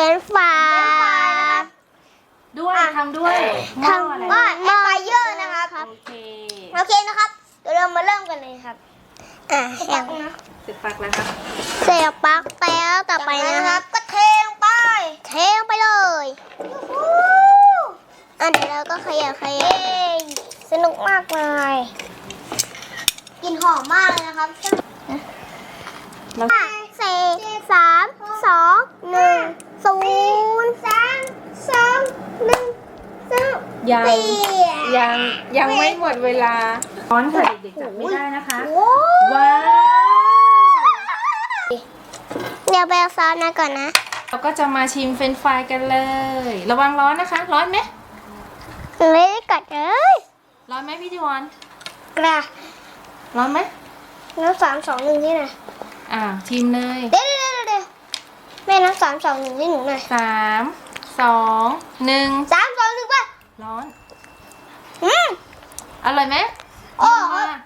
รนช์ฟรายด้วยทำด้วยหม้ออะไรทำว่าแอร์ไฟเยอร์นะครับ โอเคโอเคนะครับ เดี๋ยวเรามาเริ่มกันเลยครับ อ่าเสร็จปักแล้วครับเสียบปลั๊กแล้วต่อไปนะครับ ก็เทลงไป เทลงไปเลยอะเดี๋ยวเราก็ขยับขยับสนุกมากเลยกลิ่นหอมมากเลยนะครับแล้วห้าสี่สามสองหนึ่ง ศูนย์สามสองหนึ่งสองยังสี่ยังยังไม่หมดเวลาร้อนค่ะเด็กๆจับไม่ได้นะคะ โอ้ว้าวเดี๋ยวไปเอาซอสมาก่อนนะ เราก็จะมาชิมเฟรนช์ฟรายกันเลย ระวังร้อนนะคะ ร้อนไหมไม่ได้กัดเลยร้อนไหมพี่จิวอนกระร้อนไหมน้ำสามสองหนึ่งนี่นะอ่าชิมเลยเดี๋ยวเดี๋ยวเดี๋ยวเดี๋ยวแม่น้ำสามสองหนึ่งให้หนูหน่อยสามสองหนึ่งสามสองหนึ่งป่ะร้อน อืมอร่อยไหมโอ้ชิมมา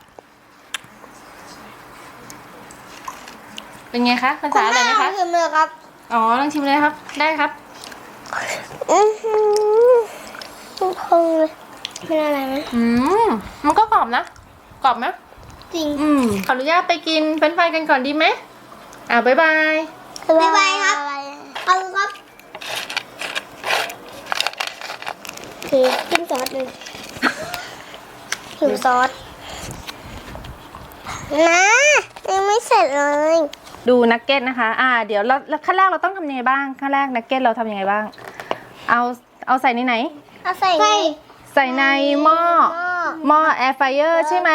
เป็นไงคะภาษาอะไรไหมคะชิมเลยครับ อ๋อลองชิมเลยครับ ได้ครับ อือหือพงเลยเป็นอะไรไหมอืม มันก็กรอบนะ กรอบไหมจริง อืม ขออนุญาตไปกินเฟรนช์ฟรายกันก่อนดีไหมอ่าบ๊ายบาย บ๊ายบายครับเอาครับคือจิ้มซอสเลยหิวซอสนะยังไม่เสร็จเลยดูนักเก็ตนะคะ อ่า เดี๋ยวเราเราขั้นแรกเราต้องทำยังไงบ้าง ขั้นแรกนักเก็ตเราทำยังไงบ้าง เอา เอาใส่ในไหน เอาใส่ใส่ในหม้อ หม้อแอร์ไฟเออร์ใช่ไหม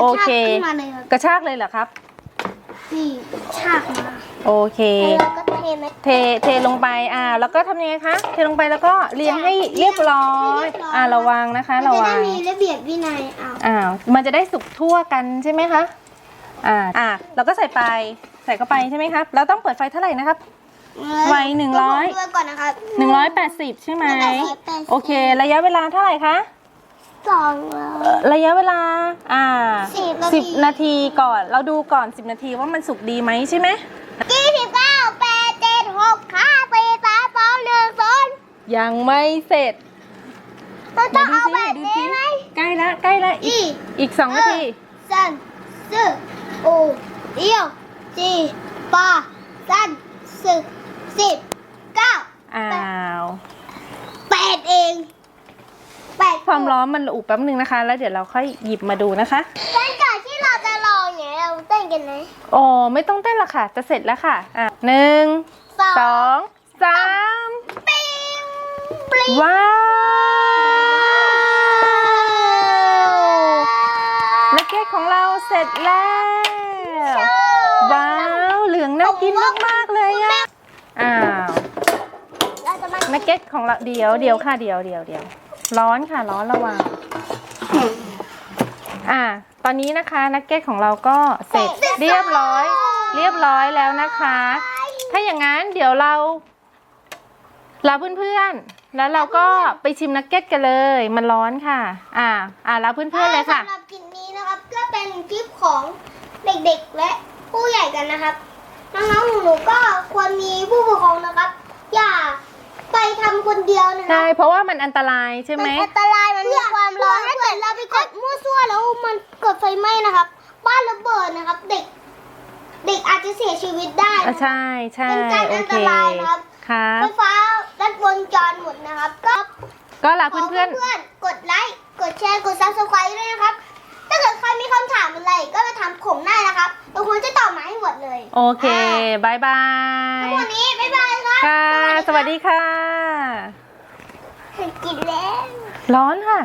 โอเค ขึ้นมาเลยครับ กระชากเลยเหรอครับ นี่ฉากมาโอเค แล้วก็เทไหมเทเทลงไปอ่า แล้วก็ทำยังไงคะเทลงไปแล้วก็เรียงให้เรียบร้อย อ่าระวังนะคะระจะวัได้งมีระเบียบวินัยเอาอ่ามันจะได้สุกทั่วกันใช่ไหมคะอ่าอ่าเราก็ใส่ไปใส่เข้าไปใช่ไหมครับแล้วต้องเปิดไฟเท่าไหร่นะครับ ไว้หนึ่งร้อยด้วยก่อนนะครับหนึ่งร้อยแปดสิบใช่ไหม 180 โอเค ระยะเวลาเท่าไหร่คะ สองร้อยระยะเวลา อ่าสิบนาที สิบนาทีก่อน เราดูก่อนสิบนาทีว่ามันสุกดีไหมใช่ไหม ยี่สิบเก้าแปดเจ็ดหกห้าสี่สามสองหนึ่งศูนย์ยังไม่เสร็จเราต้องเอาแบบดูนี้สิไหมใกล้ละใกล้ละอีอีกอีกสองนาทีสันสึโอเดียวจีปาสันสึสิบเก้า อ้าว แปดเองแปด ความ ร้อนมันอุแป๊บนึงนะคะ แล้วเดี๋ยวเราค่อยหยิบมาดูนะคะหลังจากที่เราจะลองเนี่ยเราเต้นกันไหมโอ้ไม่ต้องเต้นละค่ะ จะเสร็จแล้วค่ะอะหนึ่งสองสองสามปิ้งปลิ้งว้าวนักเก็ตของเราเสร็จแล้วว้าวเหลืองน่ากินมากๆเลยอะอ้าวเราจะมานักเก็ตของเราเดี๋ยวเดี๋ยวค่ะเดี๋ยวเดี๋ยวเดี๋ยว ร้อนค่ะร้อนระวัง อ่า ตอนนี้นะคะนักเก็ตของเราก็เสร็จเรียบร้อย เรียบร้อยแล้วนะคะ ถ้าอย่างนั้นเดี๋ยวเราลาเพื่อนๆ แล้วเราก็ไปชิมนักเก็ตกันเลย มันร้อนค่ะ อ่า อ่าลาเพื่อนๆเลยค่ะสำหรับคลิปนี้นะครับก็เป็นคลิปของเด็กๆและผู้ใหญ่กันนะครับ น้องๆหนูๆก็ควรมีผู้ปกครองนะครับ อย่า ไปทำคนเดียวนะคใช่รับเพราะว่ามันอันตรายใช่ไหมมันอันตรายมันมีความร้อนถ้าเกิดเราไปกดมั่วซั่วแล้วมันเกิดไฟไหม้นะครับ บ้านระเบิดนะครับ เด็ก เด็กอาจจะเสียชีวิตได้อะนะครับใช่ใช่เป็นการโออันเคตรายนะครับครับไฟฟ้าดัดวงจรหมดนะครับ ก็ก็ลาขอเพื่อนเพื่อนๆกดไลค์กดแชร์กดซับสไครต์ด้วยนะครับถ้าเกิดใคร มีคำถามอะไรก็มาถามผมได้นะครับเราควรจะตอบมาให้หมดเลยๆโอเคบายบาทั้ยงหมดนี้บ๊ายบายครับค่ะ สวัสดีค่ะ กินแล้ว ร้อนค่ะ